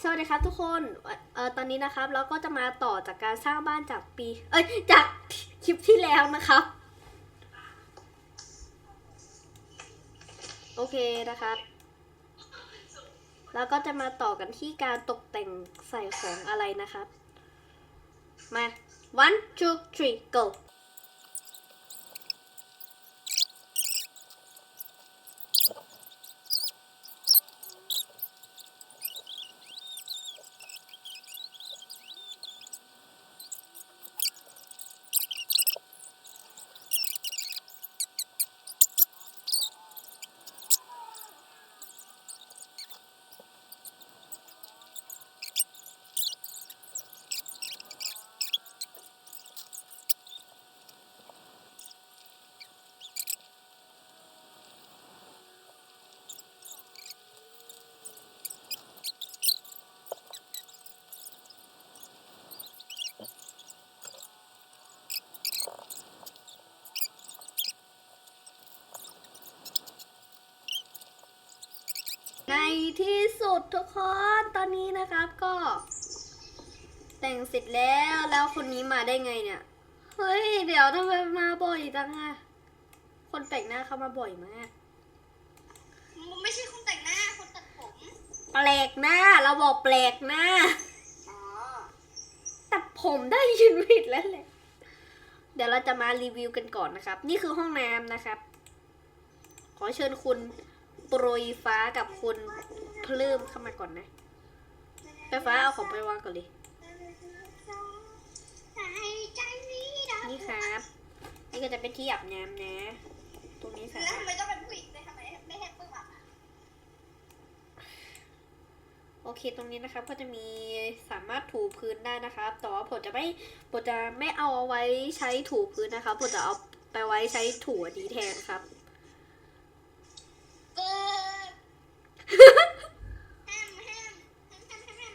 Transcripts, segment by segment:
สวัสดีครับทุกคนเอ่อตอนนี้นะครับเราก็จะมาต่อจากการสร้างบ้านจากปี เอ้ยจากคลิปที่แล้วนะครับ โอเคนะครับแล้วก็จะมาต่อกันที่การตกแต่งใส่ของอะไรนะครับ มา one two three go ในที่สุดทุกคนตอนนี้นะครับก็ แต่งเสร็จแล้วแล้วคนนี้มาได้ไงเนี่ย เฮ้ย เดี๋ยวทำไมมาบ่อยจังอะคนแต่งหน้าเข้ามาบ่อยมากมันไม่ใช่คนแต่งหน้าคนตัดผมแปลกหน้าเราบอกแปลกหน้าอ๋อตัดผมได้ยินผิดแล้วแหละเดี๋ยวเราจะมารีวิวกันก่อนนะครับ นี่คือห้องน้ำนะครับ ขอเชิญคุณ โปรยฟ้ากับคุณเพลิมเข้ามาก่อนนะไฟฟ้าเอาของไปวางก่อนเลย นี่ครับ นี่ก็จะเป็นที่อาบน้ำนะ ตรงนี้สาแล้วทำไมต้องเป็นผู้หญิงด้วยทำไมไม่ให้ปึ้งอะโอเคตรงนี้นะครับก็จะมีสามารถถูพื้นได้นะครับ แต่ว่าผมจะไม่ผมจะไม่เอาไว้ใช้ถูพื้นนะครับผมจะเอาไปไว้ใช้ถูอันนี้แทนครับ เกิดแฮมแฮมแฮมแฮมแฮมแฮม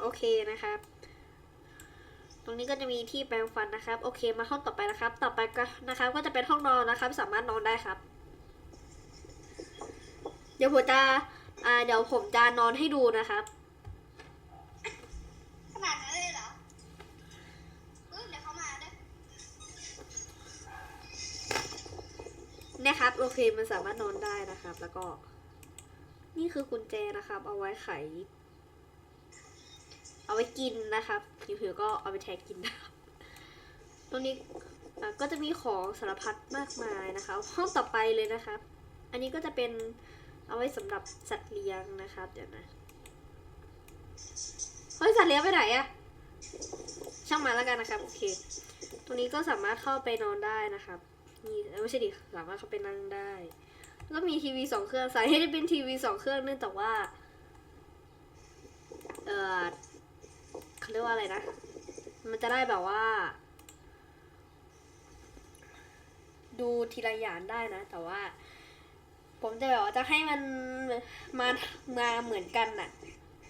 โอ เคนะครับ ตรงนี้ก็จะมีที่แปรงฟันนะครับ โอเค มาห้องต่อไปนะครับ ต่อไปก็นะครับ ก็จะเป็นห้องนอนนะครับ สามารถนอนได้ครับ เดี๋ยวผมจะอ่าเดี๋ยวผมจะนอนให้ดูนะครับ ขนาดนั้นเลยเหรอเฮ้ยเดี๋ยวเขามาด้วยเนี่ยครับ โอเค มันสามารถนอนได้นะครับ แล้วก็ นี่คือกุญแจนะครับ เอาไว้ไข เอาไว้กินนะครับผิวๆก็เอาไปแทนกินนะครับตรงนี้ก็จะมีของสารพัดมากมายนะคะ ห้องต่อไปเลยนะครับ อันนี้ก็จะเป็นเอาไว้สำหรับสัตว์เลี้ยงนะครับเดี๋ยวนะเฮ้ยสัตว์เลี้ยงไปไหนอะช่างมาแล้วกันนะครับโอเค ตรงนี้ก็สามารถเข้าไปนอนได้นะครับนี่ไม่ใช่ดิสามารถเข้าไปนั่งได้แล้วก็มีทีวีสองเครื่องสายให้ได้เป็นทีวีสองเครื่องเนื่องจากว่า เออ เขาเรียกว่าอะไรนะ มันจะได้แบบว่า ดูทีละอย่างได้นะ แต่ว่า ผมจะแบบว่าจะให้มันมามาเหมือนกันน่ะ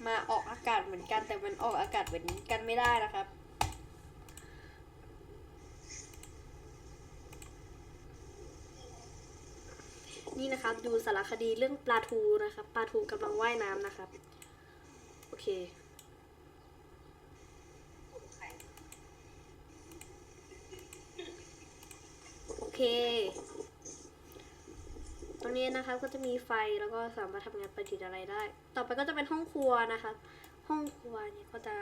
มาออกอากาศเหมือนกัน แต่มันออกอากาศเหมือนกันไม่ได้นะครับนี่นะครับดูสารคดีเรื่องปลาทูนะครับปลาทูกำลังว่ายน้ำนะครับ โอเค เค ตรงนี้นะคะก็จะมีไฟแล้วก็สามารถทำงานประดิษฐ์อะไรได้ ต่อไปก็จะเป็นห้องครัวนะคะ ห้องครัวเนี่ยก็จะ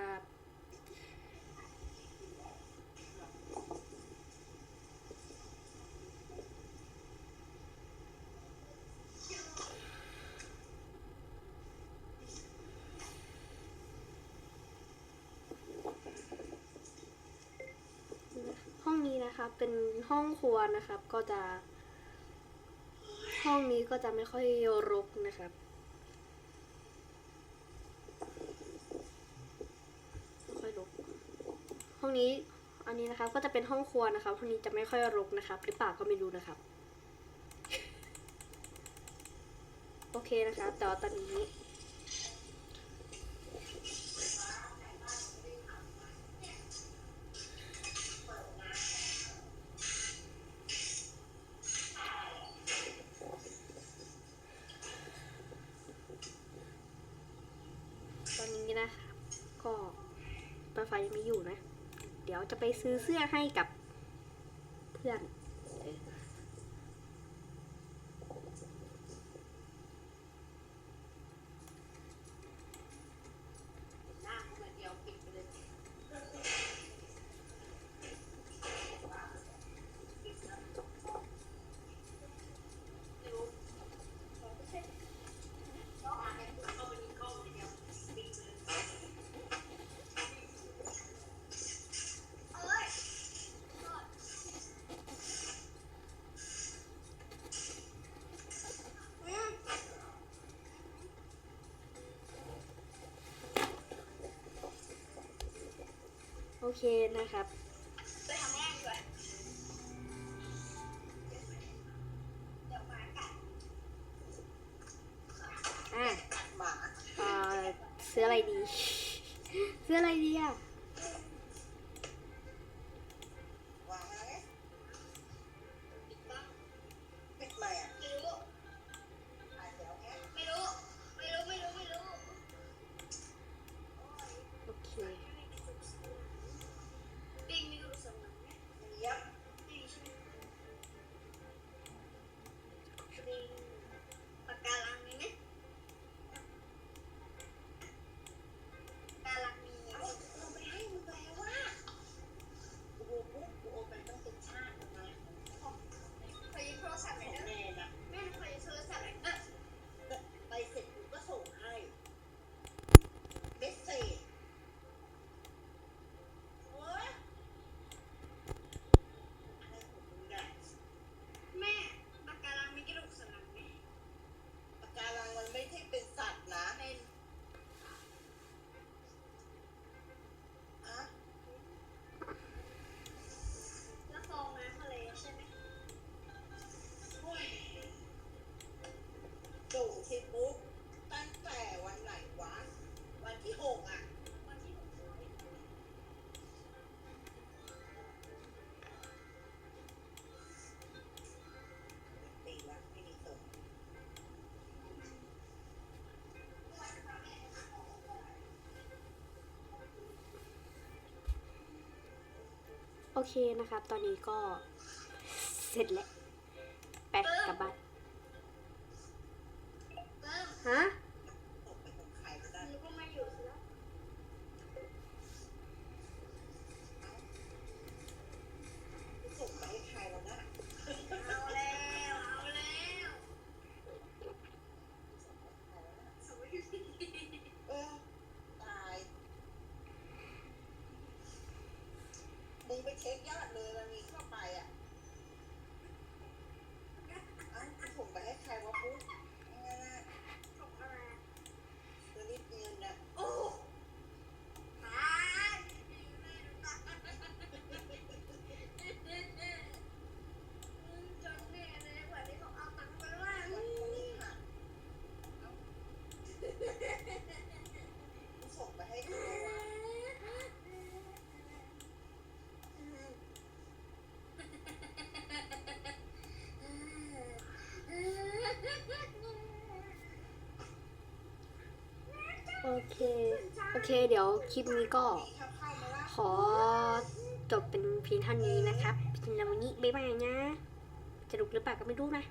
ห้อง นี้นะคะเป็นห้องครัวนะครับ ก็จะ ห้องนี้ก็จะไม่ค่อยรกนะครับไม่ค่อยรกห้องนี้อันนี้นะครับก็จะเป็นห้องครัวนะครับห้องนี้จะไม่ค่อยรกนะครับ หรือเปล่าก็ไม่รู้นะครับ โอเคนะคะแต่ว่าตอนนี้ นะคะ ก็ปลาไฟยังม่อยู่นะ เดี๋ยวจะไปซื้อเสื้อให้กับเพื่อน โอเคนะครับอะซื้ออะไรดีเซื้ออะไรดีอะ โอเคนะคะตอนนี้ก็เสร็จแล้ว แปะกลับบ้าน if y'all เค โอเค เดี๋ยวคลิปนี้ก็ขอจบเป็นเพียงเท่านี้นะครับพินลาวันนี้บ๊ายบายนะจะลุกหรือเปล่าก็ไม่รู้นะ